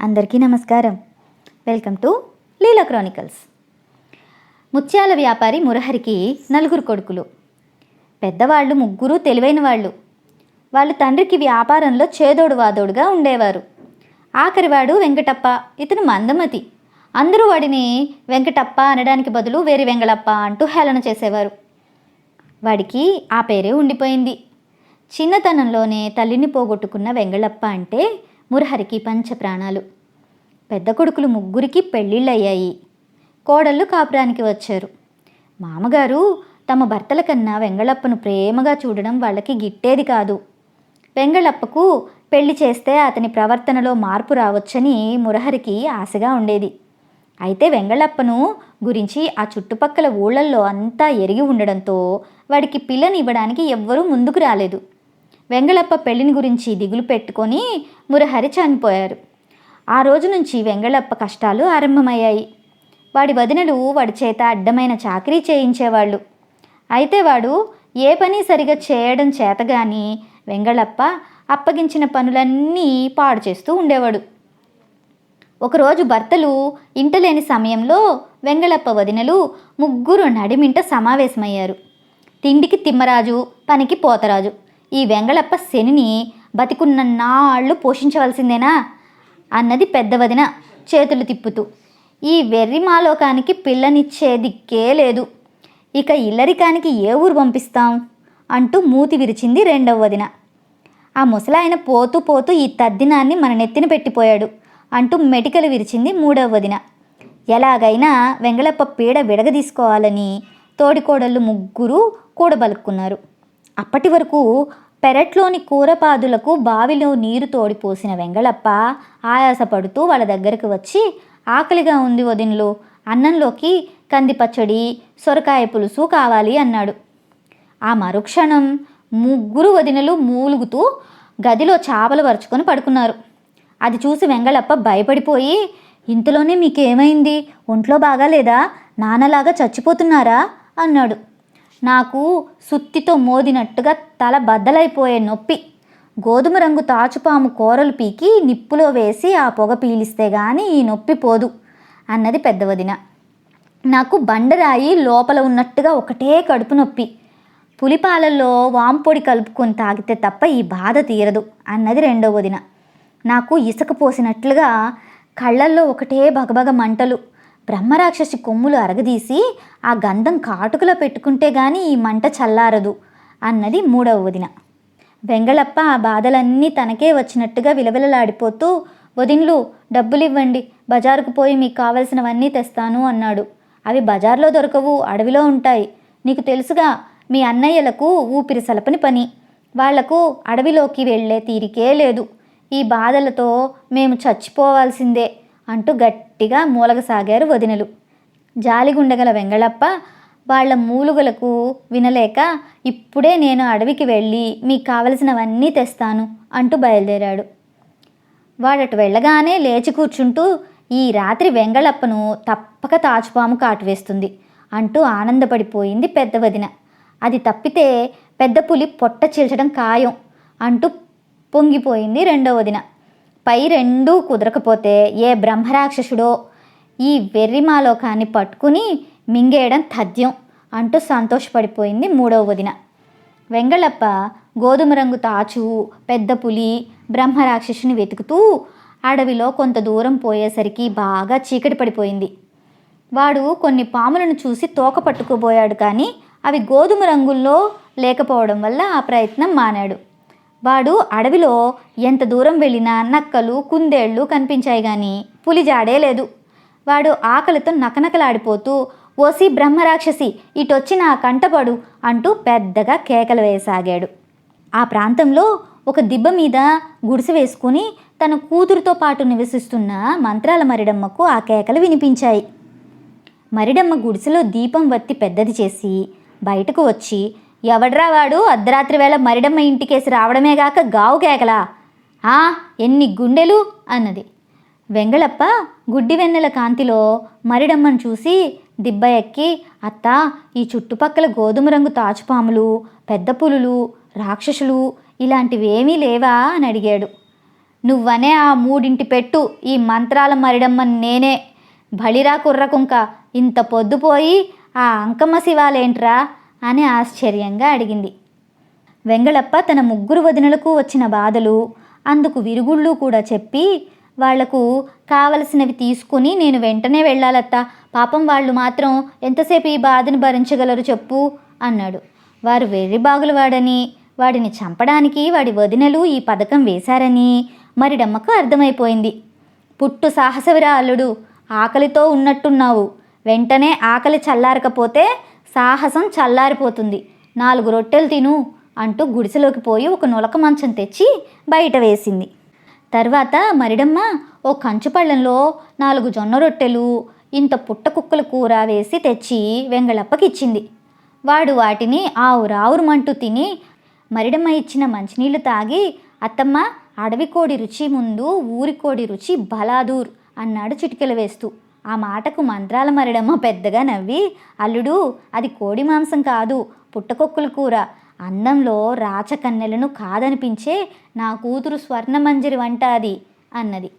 అందరికీ నమస్కారం. Welcome to Leela chronicles. ముత్యాల వ్యాపారి మురహరికి నలుగురు కొడుకులు. పెద్దవాళ్ళు ముగ్గురు తెలివైన వాళ్ళు వాళ్ళు తండ్రికి వ్యాపారంలో చేదోడు వాదోడుగా ఉండేవారు. ఆఖరివాడు వెంకటప్ప ఇతను మందమతి. అందరూ వాడిని వెంకటప్ప అనడానికి బదులు వేరే వెంగళప్ప అంటూ హేళన చేసేవారు. వాడికి ఆ పేరే ఉండిపోయింది. చిన్నతనంలోనే తల్లిని పోగొట్టుకున్న వెంగళప్ప అంటే మురహరికి పంచప్రాణాలు. పెద్ద కొడుకులు ముగ్గురికి పెళ్ళిళ్ళయ్యాయి. కోడళ్ళు కాపురానికి వచ్చారు. మామగారు తమ భర్తల కన్నా వెంగళప్పను ప్రేమగా చూడడం వాళ్ళకి గిట్టేది కాదు. వెంగళప్పకు పెళ్ళి చేస్తే అతని ప్రవర్తనలో మార్పు రావచ్చని మురహరికి ఆశగా ఉండేది. అయితే వెంగళప్పను గురించి ఆ చుట్టుపక్కల ఊళ్ళల్లో అంతా ఎరిగి ఉండడంతో వాడికి పిల్లని ఇవ్వడానికి ఎవ్వరూ ముందుకు రాలేదు. వెంగళప్ప పెళ్ళిని గురించి దిగులు పెట్టుకొని మురహరి చనిపోయారు. ఆ రోజు నుంచి వెంగళప్ప కష్టాలు ఆరంభమయ్యాయి. వాడి వదినలు వాడి చేత అడ్డమైన చాకరీ చేయించేవాళ్ళు. అయితే వాడు ఏ పని సరిగా చేయడం చేతగాని వెంగళప్ప అప్పగించిన పనులన్నీ పాడు చేస్తూ ఉండేవాడు. ఒకరోజు భర్తలు ఇంటలేని సమయంలో వెంగళప్ప వదినలు ముగ్గురు నడిమింట సమావేశమయ్యారు. తిండికి తిమ్మరాజు పనికి పోతరాజు. ఈ వెంగళప్ప శనిని బతికున్న నాళ్ళు పోషించవలసిందేనా? అన్నది పెద్ద వదిన చేతులు తిప్పుతూ. ఈ వెర్రి మాలోకానికి పిల్లనిచ్చే దిక్కే లేదు. ఇక ఇల్లరికానికి ఏ ఊరు పంపిస్తాం? అంటూ మూతి విరిచింది రెండవ వదిన. ఆ ముసలాయన పోతూ పోతూ ఈ తద్దినాన్ని మన నెత్తిన పెట్టిపోయాడు అంటూ మెటికలు విరిచింది మూడవ వదిన. ఎలాగైనా వెంగళప్ప పీడ విడగదీసుకోవాలని తోడికోడళ్ళు ముగ్గురు కూడబలుక్కున్నారు. అప్పటి వరకు పెరట్లోని కూరపాదులకు బావిలో నీరు తోడిపోసిన వెంగళప్ప ఆయాసపడుతూ వాళ్ళ దగ్గరకు వచ్చి ఆకలిగా ఉంది వదినలు అన్నంలోకి కంది పచ్చడి సొరకాయ పులుసు కావాలి అన్నాడు. ఆ మరుక్షణం ముగ్గురు వదినలు మూలుగుతూ గదిలో చాపలు పరుచుకొని పడుకున్నారు. అది చూసి వెంగళప్ప భయపడిపోయి ఇంతలోనే మీకేమైంది? ఒంట్లో బాగాలేదా? నాన్నలాగా చచ్చిపోతున్నారా? అన్నాడు. నాకు సుత్తితో మోదినట్టుగా తల బద్దలైపోయే నొప్పి. గోధుమ రంగు తాచుపాము కూరలు పీకి నిప్పులో వేసి ఆ పొగ పీలిస్తే గాని ఈ నొప్పి పోదు అన్నది పెద్దవదిన నాకు బండరాయి లోపల ఉన్నట్టుగా ఒకటే కడుపు నొప్పి. పులిపాలల్లో వాంపొడి కలుపుకొని తాగితే తప్ప ఈ బాధ తీరదు అన్నది రెండవ వదిన. నాకు ఇసుక పోసినట్లుగా కళ్ళల్లో ఒకటే బగబగ మంటలు. బ్రహ్మరాక్షసి కొమ్ములు అరగదీసి ఆ గంధం కాటుకలో పెట్టుకుంటే గాని ఈ మంట చల్లారదు అన్నది మూడవ వదిన. వెంగళప్ప ఆ బాధలన్నీ తనకే వచ్చినట్టుగా విలవిలలాడిపోతూ వదిన్లు డబ్బులు ఇవ్వండి బజారుకు పోయి మీకు కావలసినవన్నీ తెస్తాను అన్నాడు. అవి బజార్లో దొరకవు అడవిలో ఉంటాయి. నీకు తెలుసుగా మీ అన్నయ్యలకు ఊపిరి సలపని పని. వాళ్ళకు అడవిలోకి వెళ్ళే తీరికే లేదు. ఈ బాధలతో మేము చచ్చిపోవాల్సిందే. అంటూ గట్టిగా మూలగసాగారు వదినలు. జాలిగుండగల వెంగళప్ప వాళ్ళ మూలుగలకు వినలేక ఇప్పుడే నేను అడవికి వెళ్ళి మీకు కావలసినవన్నీ తెస్తాను అంటూ బయలుదేరాడు. వాడటు వెళ్ళగానే లేచి కూర్చుంటూ ఈ రాత్రి వెంగళప్పను తప్పక తాచుపాము కాటువేస్తుంది అంటూ ఆనందపడిపోయింది పెద్ద వదిన. అది తప్పితే పెద్ద పులి పొట్ట చీల్చడం ఖాయం అంటూ పొంగిపోయింది రెండో వదిన. పై రెండూ కుదరకపోతే ఏ బ్రహ్మరాక్షసుడో ఈ వెర్రిమాలోకాన్ని పట్టుకుని మింగేయడం తథ్యం అంటూ సంతోషపడిపోయింది మూడవ వదిన. వెంగళప్ప గోధుమ రంగు తాచు పెద్ద పులి బ్రహ్మరాక్షసుని వెతుకుతూ అడవిలో కొంత దూరం పోయేసరికి బాగా చీకటి పడిపోయింది. వాడు కొన్ని పాములను చూసి తోక పట్టుకుపోయాడు కానీ అవి గోధుమ రంగుల్లో లేకపోవడం వల్ల ఆ ప్రయత్నం మానాడు. వాడు అడవిలో ఎంత దూరం వెళ్ళినా నక్కలు కుందేళ్ళు కనిపించాయి కానీ పులి జాడే లేదు. వాడు ఆకలితో నకనకలాడిపోతూ ఓసి బ్రహ్మరాక్షసి ఇటొచ్చి నా కంటపడు అంటూ పెద్దగా కేకలు వేయసాగాడు. ఆ ప్రాంతంలో ఒక దిబ్బ మీద గుడిసె వేసుకుని తన కూతురుతో పాటు నివసిస్తున్న మంత్రాల మరిడమ్మకు ఆ కేకలు వినిపించాయి. మరిడమ్మ గుడిసెలో దీపం వత్తి పెద్దది చేసి బయటకు వచ్చి ఎవడ్రా వాడు? అర్ధరాత్రి వేళ మరిడమ్మ ఇంటికేసి రావడమేగాక గావు కేకలా. ఆ ఎన్ని గుండెలు? అన్నది. వెంగళప్ప గుడ్డి వెన్నెల కాంతిలో మరిడమ్మను చూసి దిబ్బ ఎక్కి అత్త ఈ చుట్టుపక్కల గోధుమ రంగు తాచుపాములు పెద్ద పులులు రాక్షసులు ఇలాంటివేమీ లేవా? అని అడిగాడు. నువ్వనే ఆ మూడింటి పెట్టు ఈ మంత్రాల మరిడమ్మని నేనే. బలిరా కుర్రకుంక ఇంత పొద్దుపోయి ఆ అంకమ్మ శివాలేంట్రా? అని ఆశ్చర్యంగా అడిగింది. వెంగళప్ప తన ముగ్గురు వదినలకు వచ్చిన బాధలు అందుకు విరుగుళ్ళు కూడా చెప్పి వాళ్ళకు కావలసినవి తీసుకుని నేను వెంటనే వెళ్ళాలత్తా. పాపం వాళ్ళు మాత్రం ఎంతసేపు ఈ బాధను భరించగలరు చెప్పు అన్నాడు. వారు వెర్రి బాగులవాడని వాడిని చంపడానికి వాడి వదినలు ఈ పథకం వేశారని మరిడమ్మకు అర్థమైపోయింది. పుట్టు సాహసవిరా అల్లుడు ఆకలితో ఉన్నట్టున్నావు. వెంటనే ఆకలి చల్లారకపోతే సాహసం చల్లారిపోతుంది. నాలుగు రొట్టెలు తిను అంటూ గుడిసెలోకి పోయి ఒక నులక మంచం తెచ్చి బయట వేసింది. తర్వాత మరిడమ్మ ఓ కంచు పళ్ళెంలో నాలుగు జొన్న రొట్టెలు ఇంత పుట్ట కుక్కల కూర వేసి తెచ్చి వెంగళప్పకిచ్చింది. వాడు వాటిని ఆవురావురమంటూ తిని మరిడమ్మ ఇచ్చిన మంచినీళ్ళు తాగి అత్తమ్మ అడవి కోడి రుచి ముందు ఊరి కోడి రుచి బలాదూర్ అన్నాడు చిటికెలు వేస్తూ. ఆ మాటకు మంత్రాల మరిడమ్మ పెద్దగా నవ్వి అల్లుడు అది కోడి మాంసం కాదు పుట్టకొక్కుల కూర. అందంలో రాచకన్నెలను కాదనిపించే నా కూతురు స్వర్ణమంజరి వంట అది అన్నది.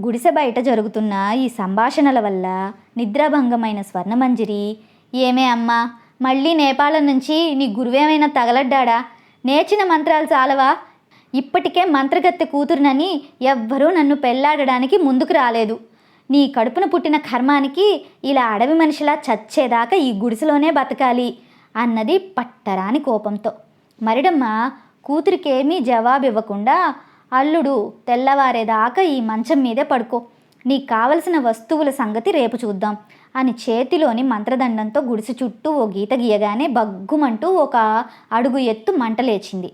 గుడిసె బయట జరుగుతున్న ఈ సంభాషణల వల్ల నిద్రాభంగమైన స్వర్ణమంజరి ఏమే అమ్మా మళ్ళీ నేపాలం నుంచి నీ గురువేమైనా తగలడ్డాడా? నేర్చిన మంత్రాలు చాలవా? ఇప్పటికే మంత్రగత్తె కూతురునని ఎవ్వరూ నన్ను పెళ్ళాడడానికి ముందుకు రాలేదు. నీ కడుపున పుట్టిన కర్మానికి ఇలా అడవి మనిషిలా చచ్చేదాకా ఈ గుడిసెలోనే బతకాలి అన్నది పట్టరాని కోపంతో. మరిడమ్మ కూతురికేమీ జవాబు ఇవ్వకుండా అల్లుడు తెల్లవారేదాకా ఈ మంచం మీదే పడుకో. నీకు కావలసిన వస్తువుల సంగతి రేపు చూద్దాం అని చేతిలోని మంత్రదండంతో గుడిసె చుట్టూ ఓ గీత గీయగానే బగ్గుమంటూ ఒక అడుగు ఎత్తు మంట లేచింది.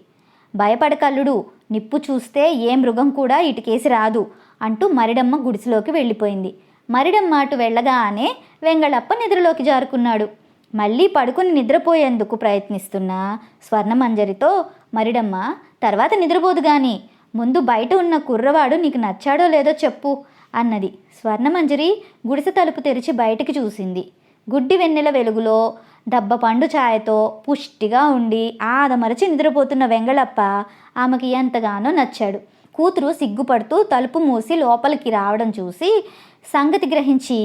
భయపడకల్లుడు నిప్పు చూస్తే ఏ మృగం కూడా ఇటుకేసి రాదు. అంటూ మరిడమ్మ గుడిసెలోకి వెళ్ళిపోయింది. మరిడమ్మ అటు వెళ్ళగానే వెంగళప్ప నిద్రలోకి జారుకున్నాడు. మళ్ళీ పడుకుని నిద్రపోయేందుకు ప్రయత్నిస్తున్న స్వర్ణమంజరితో మరిడమ్మ తర్వాత నిద్రపోదు గాని ముందు బయట ఉన్న కుర్రవాడు నీకు నచ్చాడో లేదో చెప్పు అన్నది. స్వర్ణమంజరి గుడిసె తలుపు తెరిచి బయటికి చూసింది. గుడ్డి వెన్నెల వెలుగులో దబ్బ పండు ఛాయతో పుష్టిగా ఉండి ఆదమరచి నిద్రపోతున్న వెంగళప్ప ఆమెకి ఎంతగానో నచ్చాడు. కూతురు సిగ్గుపడుతూ తలుపు మూసి లోపలికి రావడం చూసి సంగతి గ్రహించి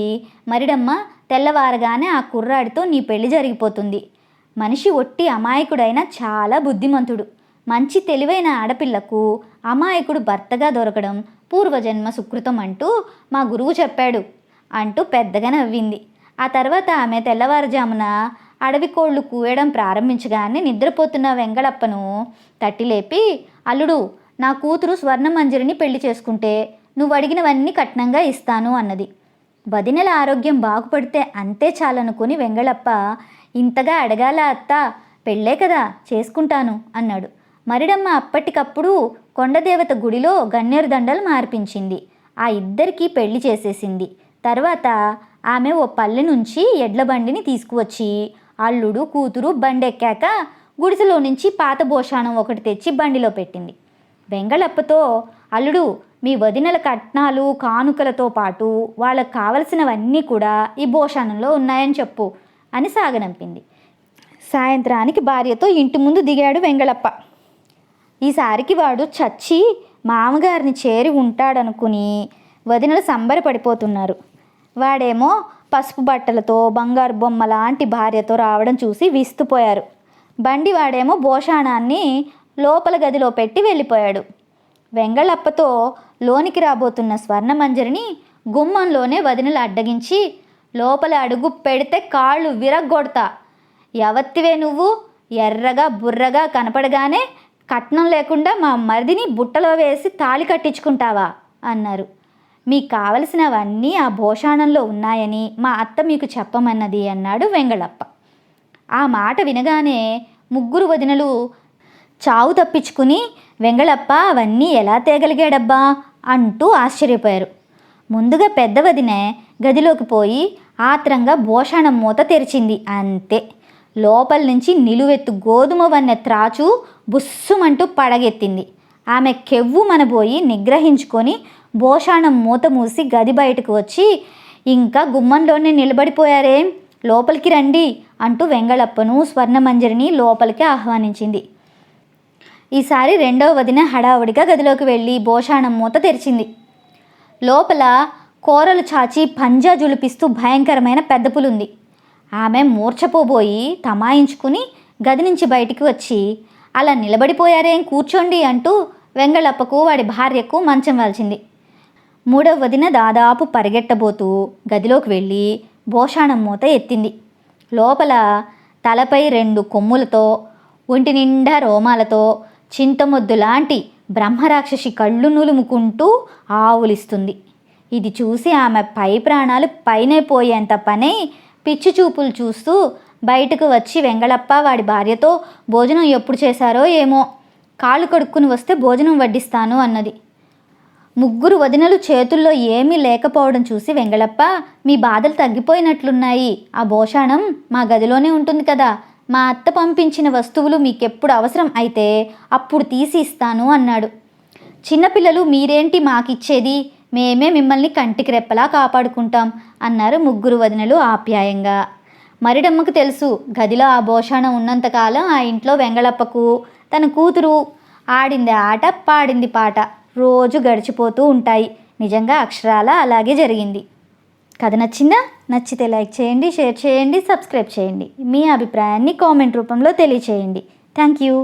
మరిడమ్మ తెల్లవారగానే ఆ కుర్రాడితో నీ పెళ్ళి జరిగిపోతుంది. మనిషి ఒట్టి అమాయకుడైన చాలా బుద్ధిమంతుడు. మంచి తెలివైన ఆడపిల్లకు అమాయకుడు భర్తగా దొరకడం పూర్వజన్మ సుకృతం అంటూ మా గురువు చెప్పాడు అంటూ పెద్దగా నవ్వింది. ఆ తర్వాత ఆమె తెల్లవారుజామున అడవి కోళ్ళు కూయడం ప్రారంభించగానే నిద్రపోతున్న వెంగళప్పను తట్టిలేపి అల్లుడు నా కూతురు స్వర్ణమంజరిని పెళ్ళి చేసుకుంటే నువ్వు అడిగినవన్నీ కట్నంగా ఇస్తాను అన్నది. వదినల ఆరోగ్యం బాగుపడితే అంతే చాలనుకుని వెంగళప్ప ఇంతగా అడగాల అత్త పెళ్ళే కదా చేసుకుంటాను అన్నాడు. మరిడమ్మ అప్పటికప్పుడు కొండదేవత గుడిలో గన్నేరు దండలు మార్పించింది. ఆ ఇద్దరికీ పెళ్ళి చేసేసింది. తర్వాత ఆమె ఓ పల్లె నుంచి ఎడ్ల బండిని తీసుకువచ్చి అల్లుడు కూతురు బండెక్కాక గుడిసెలో నుంచి పాత భోషాణం ఒకటి తెచ్చి బండిలో పెట్టింది. వెంగళప్పతో అల్లుడు మీ వదినల కట్నాలు కానుకలతో పాటు వాళ్ళకు కావలసినవన్నీ కూడా ఈ భోషణంలో ఉన్నాయని చెప్పు అని సాగనంపింది సాయంత్రానికి భార్యతో ఇంటి ముందు దిగాడు వెంగళప్ప. ఈసారికి వాడు చచ్చి మామగారిని చేరి ఉంటాడనుకుని వదినలు సంబరపడిపోతున్నారు వాడేమో పసుపు బట్టలతో బంగారు బొమ్మ లాంటి భార్యతో రావడం చూసి విస్తుపోయారు. బండి వాడేమో భోషాణాన్ని లోపల గదిలో పెట్టి వెళ్ళిపోయాడు. వెంగళప్పతో లోనికి రాబోతున్న స్వర్ణమంజరిని గుమ్మంలోనే వదినలు అడ్డగించి లోపల అడుగు పెడితే కాళ్ళు విరగ్గొడతా. ఎవత్తివే నువ్వు? ఎర్రగా బుర్రగా కనపడగానే కట్నం లేకుండా మా మరిదిని బుట్టలో వేసి తాళి కట్టించుకుంటావా? అన్నారు. మీకు కావలసినవన్నీ ఆ భోషాణంలో ఉన్నాయని మా అత్త మీకు చెప్పమన్నది అన్నాడు వెంగళప్ప. ఆ మాట వినగానే ముగ్గురు వదినలు చావు తప్పించుకుని వెంగళప్ప అవన్నీ ఎలా తేగలిగాడబ్బా? అంటూ ఆశ్చర్యపోయారు. ముందుగా పెద్ద వదినే గదిలోకి పోయి ఆత్రంగా భోషాణం మూత తెరిచింది. అంతే. లోపల నుంచి నిలువెత్తు గోధుమ వన్నె త్రాచు బుస్సుమంటూ పడగెత్తింది. ఆమె కెవ్వు మనబోయి నిగ్రహించుకొని భోషాణం మూత మూసి గది బయటకు వచ్చి ఇంకా గుమ్మంలోనే నిలబడిపోయారే? లోపలికి రండి అంటూ వెంగళప్పను స్వర్ణమంజరిని లోపలికి ఆహ్వానించింది. ఈసారి రెండవ వదిన హడావుడిగా గదిలోకి వెళ్ళి భోషాణం మూత తెరిచింది. లోపల కూరలు చాచి పంజా జులిపిస్తూ భయంకరమైన పెద్ద పులుంది ఆమె మూర్ఛపోబోయి తమాయించుకుని గది నుంచి బయటికి వచ్చి అలా నిలబడిపోయారేం కూర్చోండి అంటూ వెంగళప్పకు వాడి భార్యకు మంచం వాల్చింది. మూడవ వదిన దాదాపు పరిగెట్టబోతూ గదిలోకి వెళ్ళి భోషాణం మూత ఎత్తింది. లోపల తలపై రెండు కొమ్ములతో ఒంటి నిండా రోమాలతో చింతమొద్దు లాంటి బ్రహ్మరాక్షసి కళ్ళు నులుముకుంటూ ఆవులిస్తుంది. ఇది చూసి ఆమె పై ప్రాణాలు పైనే పోయేంత పనే పిచ్చి చూపులు చూస్తూ బయటకు వచ్చి వెంగళప్ప వాడి భార్యతో భోజనం ఎప్పుడు చేశారో ఏమో? కాళ్ళు కడుక్కుని వస్తే భోజనం వడ్డిస్తాను అన్నది. ముగ్గురు వదినలు చేతుల్లో ఏమీ లేకపోవడం చూసి వెంగళప్ప మీ బాధలు తగ్గిపోయినట్లున్నాయి. ఆ భోషాణం మా గదిలోనే ఉంటుంది కదా. మా అత్త పంపించిన వస్తువులు మీకెప్పుడు అవసరం అయితే అప్పుడు తీసి ఇస్తాను అన్నాడు. చిన్నపిల్లలు మీరేంటి మాకిచ్చేది? మేమే మిమ్మల్ని కంటికి రెప్పలా కాపాడుకుంటాం అన్నారు ముగ్గురు వదినలు ఆప్యాయంగా. మరిడమ్మకు తెలుసు గదిలో ఆ భోషాణం ఉన్నంతకాలం ఆ ఇంట్లో వెంగళప్పకు తన కూతురు ఆడింది ఆట పాడింది పాట. రోజు గడిచిపోతూ ఉంటాయి. నిజంగా అక్షరాల అలాగే జరిగింది. కథ నచ్చిందా? నచ్చితే లైక్ చేయండి షేర్ చేయండి సబ్స్క్రైబ్ చేయండి. మీ అభిప్రాయాన్ని కామెంట్ రూపంలో తెలియచేయండి. Thank you.